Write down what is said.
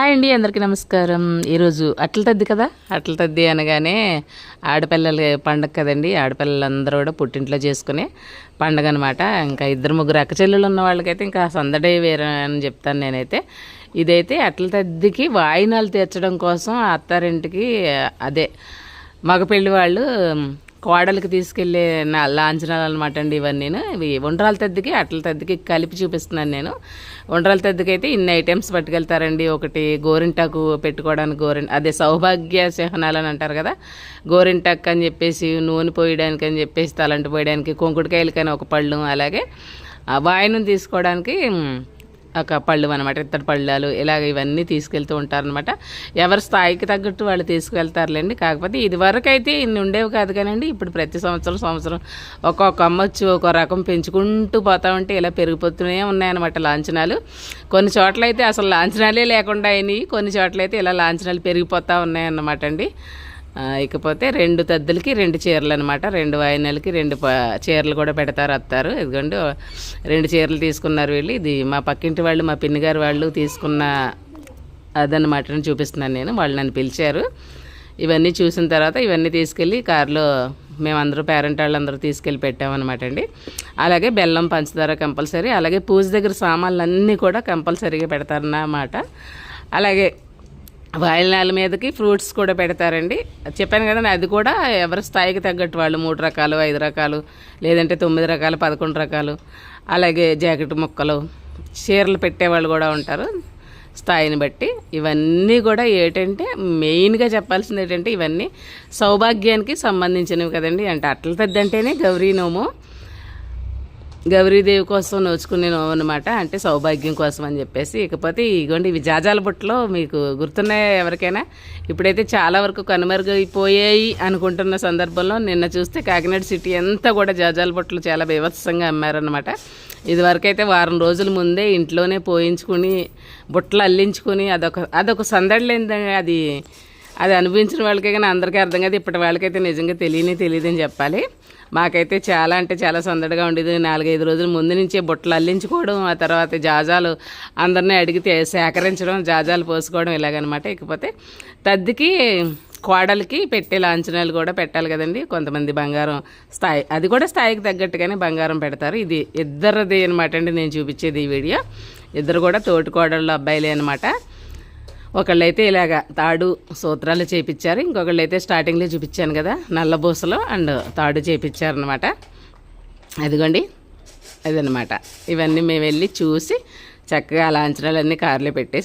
Hi అండి అందరికీ నమస్కారం. ఈరోజు అట్ల తద్ది కదా? అట్ల తద్ది అనగానే ఆడపిల్లల పండగ కదండి ఆడపిల్లలందరూ కూడా పుట్టింట్లో చేసుకునే పండగ అనమాట ఇంకా ఇద్దరు ముగ్గురు అక్క చెల్లెలు ఉన్న వాళ్ళకైతే ఇంకా సందడే వేరే అని చెప్తాను నేనైతే. ఇదైతే అట్ల తద్దికి వాయినాలు తీర్చడం కోసం అత్తారింటికి అదే మగ పెళ్ళి వాళ్ళు కోడలికి తీసుకెళ్ళే నా లాంఛనాలు అనమాట అండి ఇవన్నీ. ఇవి ఉండ్రాల తద్దికి అట్ల తద్దికి కలిపి చూపిస్తున్నాను నేను. ఉండ్రాల తద్దికి అయితే ఇన్ని ఐటమ్స్ పట్టుకెళ్తారండి. ఒకటి గోరింటాకు పెట్టుకోవడానికి గోరిం అదే సౌభాగ్య చిహ్నాలు అని అంటారు కదా. గోరింటాక్ అని చెప్పేసి నూనె పోయడానికి అని చెప్పేసి తలంటి పోయడానికి కొంకుడికాయలకని ఒక పళ్ళు అలాగే ఆ వాయనం తీసుకోవడానికి ఒక పళ్ళు అనమాట ఇత్తడి పళ్ళాలు ఇలాగ ఇవన్నీ తీసుకెళ్తూ ఉంటారనమాట ఎవరి స్థాయికి తగ్గట్టు వాళ్ళు తీసుకువెళ్తారులేండి కాకపోతే ఇదివరకు అయితే ఇన్ని ఉండేవి కాదు కానండి ఇప్పుడు ప్రతి సంవత్సరం సంవత్సరం ఒక్కొక్క అమ్మొచ్చు ఒక రకం పెంచుకుంటూ పోతా ఉంటే ఇలా పెరిగిపోతూనే ఉన్నాయన్నమాట లాంఛనాలు. కొన్ని చోట్ల అయితే అసలు లాంఛనాలే లేకుండా అయినాయి కొన్ని చోట్ల అయితే ఇలా లాంఛనాలు పెరిగిపోతూ ఉన్నాయన్నమాట అండి. ఇకపోతే రెండు తద్దులకి రెండు చీరలు అనమాట రెండు వాయినాలకి రెండు చీరలు కూడా పెడతారు అత్తారు. ఎందుకంటే రెండు చీరలు తీసుకున్నారు వీళ్ళు. ఇది మా పక్కింటి వాళ్ళు మా పిన్ని గారు వాళ్ళు తీసుకున్న అదనమాట చూపిస్తున్నాను నేను. వాళ్ళు నన్ను పిలిచారు. ఇవన్నీ చూసిన తర్వాత ఇవన్నీ తీసుకెళ్ళి కారులో మేమందరూ పేరెంట్ వాళ్ళందరూ తీసుకెళ్ళి పెట్టామన్నమాట అండి. అలాగే బెల్లం పంచదార కంపల్సరీ అలాగే పూజ దగ్గర సామాన్లు అన్నీ కూడా కంపల్సరీగా పెడతారన్నమాట. అలాగే వాయినాల మీదకి ఫ్రూట్స్ కూడా పెడతారండి. చెప్పాను కదండి అది కూడా ఎవరి స్థాయికి తగ్గట్టు వాళ్ళు మూడు రకాలు ఐదు రకాలు లేదంటే తొమ్మిది రకాలు పదకొండు రకాలు అలాగే జాకెట్ ముక్కలు చీరలు పెట్టేవాళ్ళు కూడా ఉంటారు స్థాయిని బట్టి. ఇవన్నీ కూడా ఏంటంటే మెయిన్గా చెప్పాల్సింది ఏంటంటే ఇవన్నీ సౌభాగ్యానికి సంబంధించినవి కదండి. అంటే అట్ల తద్దంటేనే గౌరీ నోము. గౌరీదేవి కోసం నోచుకునే నోము అనమాట అంటే సౌభాగ్యం కోసం అని చెప్పేసి. ఇకపోతే ఇగోండి ఇవి జాజాల బుట్టలో మీకు గుర్తున్నాయా ఎవరికైనా? ఇప్పుడైతే చాలా వరకు కనుమరుగైపోయాయి అనుకుంటున్న సందర్భంలో నిన్న చూస్తే కాకినాడ సిటీ అంతా కూడా జాజాల బుట్టలు చాలా బీభత్సంగా అమ్మారనమాట ఇదివరకైతే వారం రోజుల ముందే ఇంట్లోనే పోయించుకుని బుట్టలు అల్లించుకుని అదొక అదొక సందడిలేందండి అది. అది అనుభవించిన వాళ్ళకే కానీ అందరికీ అర్థం కాదు. ఇప్పటి వాళ్ళకైతే నిజంగా తెలియని తెలియదని చెప్పాలి. మాకైతే చాలా అంటే చాలా సందడిగా ఉండేది. నాలుగైదు రోజుల ముందు నుంచే బుట్టలు అల్లించుకోవడం ఆ తర్వాత జాజాలు అందరినీ అడిగితే సేకరించడం జాజాలు పోసుకోవడం ఇలాగనమాట. ఇకపోతే తద్దికి కోడలికి పెట్టే లాంఛనాలు కూడా పెట్టాలి కదండి. కొంతమంది బంగారం స్థాయి అది కూడా స్థాయికి తగ్గట్టుగానే బంగారం పెడతారు. ఇది ఇద్దరిది అనమాట అండి నేను చూపించేది ఈ వీడియో. ఇద్దరు కూడా తోటి కోడళ్ళు అబ్బాయిలే అనమాట. ఒకళ్ళైతే ఇలాగ తాడు సూత్రాలు చేపించారు ఇంకొకళ్ళు అయితే స్టార్టింగ్లో చూపించాను కదా నల్ల బూసలు అండ్ తాడు చేపించారనమాట అదిగోండి అదనమాట ఇవన్నీ మేము వెళ్ళి చూసి చక్కగా లాంఛనాలన్నీ కార్లో పెట్టేసి